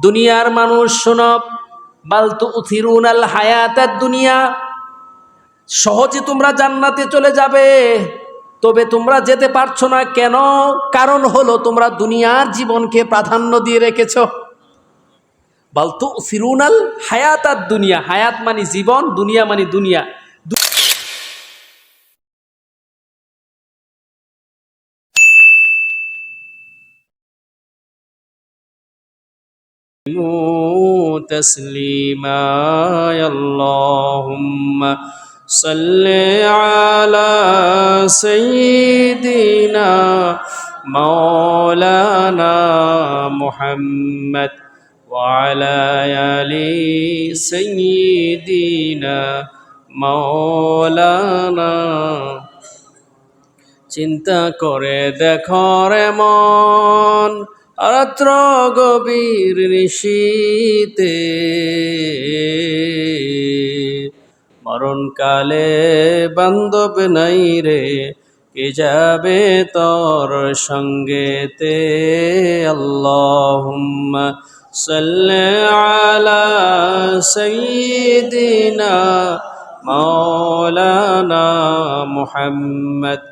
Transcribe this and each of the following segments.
দুনিয়ার মানুষ শোনব বালতু উথিরুন আল হায়াত দুনিয়া। সহজে তোমরা জান্নাতে চলে যাবে। তবে তোমরা যেতে পারছ না। কেন? কারণ হলো তোমরা দুনিয়ার জীবনকে প্রাধান্য দিয়ে রেখেছ। বালতু সিরুনাল হায়াত আর দুনিয়া। হায়াত মানে জীবন, দুনিয়া মানে দুনিয়া। تسليما يا اللهم صل على سيدنا مولانا محمد وعلى آل سيدنا مولانا চিন্তা করে দেখো রে মন রাত্র গভীর নিশীতে। মরণকালে বান্ধব নাই রে, কে যাবে তোর সঙ্গেতে? আল্লাহুম্মা সাল্লি আলা সাইয়্যিদিনা মাওলানা মুহাম্মদ।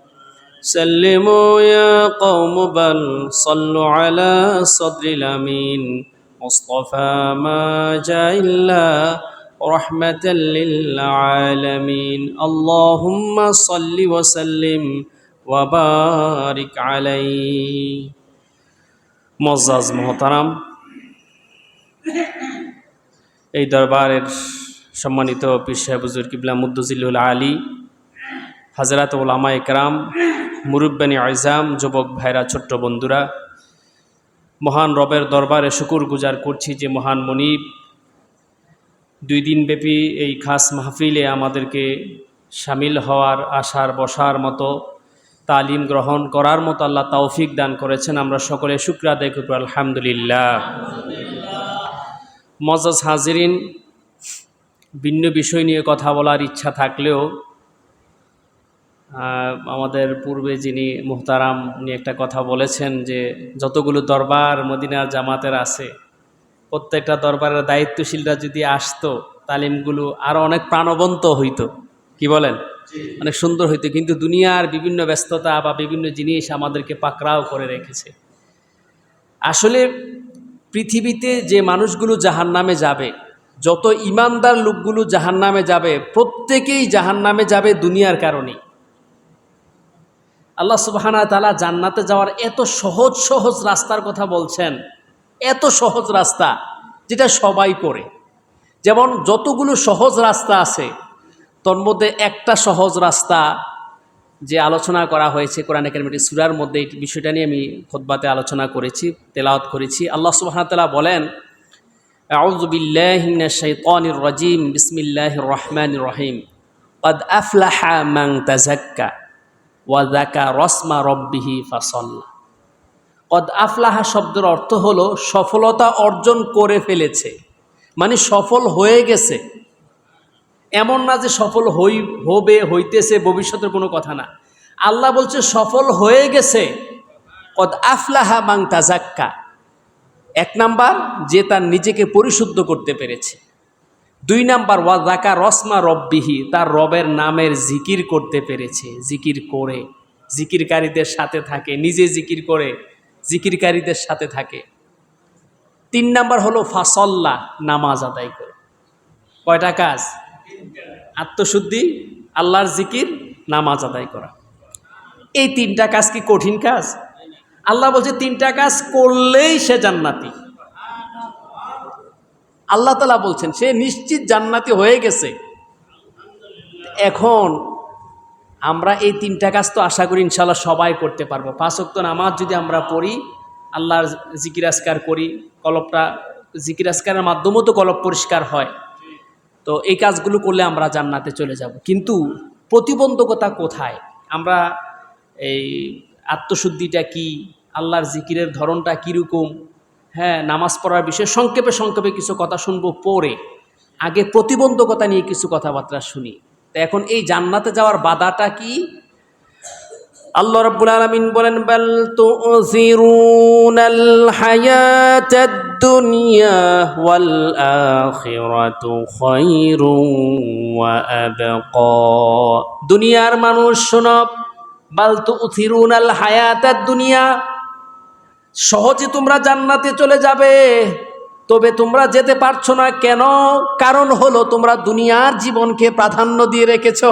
سلموا يا قوم بل صلوا على صدر الأمين مصطفى ما جاء إلا رحمة للعالمين اللهم صل وسلم وبارك عليه معزز محترم এই দরবারের সম্মানিত পীর সাহেব হুজুর কিবলা মুদ্দুজিল্লুল আলী হাজরাত ওলামা একরাম মুরুব্বানি আইজাম, যুবক ভাইরা, ছোট্ট বন্ধুরা, মহান রবের দরবারে শুকুর গুজার করছি যে মহান মনিব, দুই দিনব্যাপী এই খাস মাহফিলে আমাদেরকে সামিল হওয়ার, আসার, বসার মতো তালিম গ্রহণ করার মতো আল্লাহ তৌফিক দান করেছেন। আমরা সকলে শুক্র করব, আলহামদুলিল্লাহ। মজাজ হাজিরিন, ভিন্ন বিষয় নিয়ে কথা বলার ইচ্ছা থাকলেও আমাদের পূর্বে যিনি মুহতারাম উনি একটা কথা বলেছেন যে যতগুলো দরবার মদিনার জামাতের আছে প্রত্যেকটা দরবারের দায়িত্বশীলরা যদি আসতো তালিমগুলো আরও অনেক প্রাণবন্ত হইতো। কি বলেন? অনেক সুন্দর হইতো কিন্তু দুনিয়ার বিভিন্ন ব্যস্ততা বা বিভিন্ন জিনিস আমাদেরকে পাকড়াও করে রেখেছে। আসলে পৃথিবীতে যে মানুষগুলো জাহান নামে যাবে যত ইমানদার লোকগুলো জাহান নামে যাবে প্রত্যেকেই জাহান নামে যাবে দুনিয়ার কারণেই। আল্লাহ সুবাহানা তালা জান্নাতে যাওয়ার এত সহজ সহজ রাস্তার কথা বলছেন। এত সহজ রাস্তা যেটা সবাই করে। যেমন যতগুলো সহজ রাস্তা আছে, তোর মধ্যে একটা সহজ রাস্তা যে আলোচনা করা হয়েছে কোরআন একাডেমিটি সুরার মধ্যে, এই বিষয়টা নিয়ে আমি খোদবাতে আলোচনা করেছি, তেলাওয়াত করেছি। আল্লাহ সুবাহতাল্লাহ বলেন রাজিম বিসমিল্লাহ রহমান রহিম। কদ আফলাহা মাং তাজাক্কা ওয়াজাকা রসমা রব্বিহি ফাসল্লা। কদ আফলাহা শব্দের অর্থ হলো সফলতা অর্জন করে ফেলেছে। মানে সফল হয়ে গেছে। এমন না যে সফল হই, হবে, হইতেছে, ভবিষ্যতের কোনো কথা না। আল্লাহ বলছে, সফল হয়ে গেছে। কদ আফলাহা মাং তাজাক্কা। এক নাম্বার, যে তার নিজেকে পরিশুদ্ধ করতে পেরেছে। দুই নাম্বার ওয়াজাকা রসমা রব্বিহি, তার রবের নামের জিকির করতে পেরেছে, জিকির করে। জিকিরকারীদের সাথে থাকে, নিজে জিকির করে, জিকিরকারীদের সাথে থাকে। তিন নাম্বার হলো ফাসল্লা, নামাজ আদায় করে। কয়টা কাজ? আত্মশুদ্ধি, আল্লাহর জিকির, নামাজ আদায় করা। এই তিনটা কাজ কি কঠিন কাজ? আল্লাহ বলছে, তিনটা কাজ করলেই সে জান্নাতি। আল্লাহ তালা বলছেন, সে নিশ্চিত জান্নাতি হয়ে গেছে। এখন আমরা এই তিনটা কাজ তো আশা করি ইনশাল্লাহ সবাই করতে পারব। পাঁচক্ত নামাজ যদি আমরা পড়ি, আল্লাহর জিকিরাজকার করি, কলপটা জিকিরাজকারের মাধ্যমেও তো কলপ পরিষ্কার হয়। তো এই কাজগুলো করলে আমরা জান্নাতে চলে যাব। কিন্তু প্রতিবন্ধকতা কোথায়? আমরা এই আত্মশুদ্ধিটা কি, আল্লাহর জিকিরের ধরনটা কীরকম? হ্যাঁ নামাজ পড়ার বিষয়ে সংক্ষেপে সংক্ষেপে কিছু কথা শুনব পরে। আগে প্রতিবন্ধকতা নিয়ে কিছু কথাবার্তা শুনি। তো এখন এই জান্নাতে যাওয়ার বাধাটা কি? আল্লাহ রাব্বুল আলামিন বলেন, বাল হায়াতাদ দুনিয়া দুনিয়ার মানুষ শোনব বাল তুযিরুনাল হায়াতাদ দুনিয়া সহজে তোমরা জান্নাতে চলে যাবে। তবে তোমরা যেতে পারছ না কেন? কারণ হলো তোমরা দুনিয়ার জীবনকে প্রাধান্য দিয়ে রেখেছ।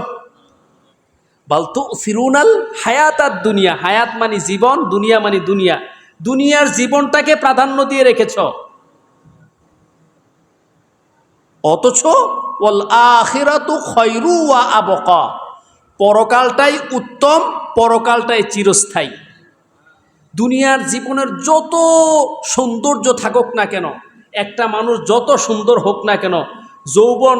বলতো সিরুনাল হায়াত আর দুনিয়া। হায়াত মানে জীবন, দুনিয়া মানে দুনিয়া। দুনিয়ার জীবনটাকে প্রাধান্য দিয়ে রেখেছ। অথচ ওল আখিরাতু খয়রু ওয়া আবকা। পরকালটাই উত্তম, পরকালটাই চিরস্থায়ী। দুনিয়ার জীবনের যত সৌন্দর্য থাকুক না কেন, একটা মানুষ যত সুন্দর হোক না কেন, যৌবন,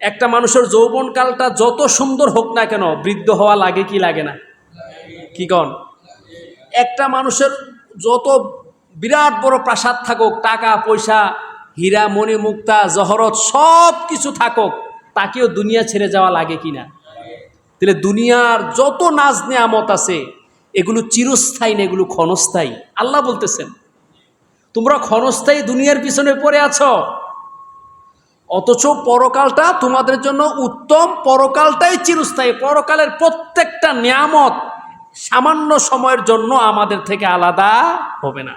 একটা মানুষের যৌবনকালটা যত সুন্দর হোক না কেন, বৃদ্ধ হওয়া লাগে কি লাগে না? কি কন? একটা মানুষের যত বিরাট বড় প্রাসাদ থাকুক, টাকা, পয়সা, হীরা, মণি, মুক্তা, জহরত, সব কিছু থাকুক, তাকেও দুনিয়া ছেড়ে যাওয়া লাগে কি না? তাহলে দুনিয়ার যত নাজ নেয়ামত আছে এগুলো চিরস্থায়ী না এগুলো ক্ষণস্থায়ী। আল্লাহ বলতেছেন, তোমরা ক্ষণস্থায়ী দুনিয়ার পিছনে পড়ে আছো। অথচ পরকালটা তোমাদের জন্য উত্তম, পরকালটাই চিরস্থায়ী। পরকালের প্রত্যেকটা নিয়ামত সামান্য সময়ের জন্য আমাদের থেকে আলাদা হবে না।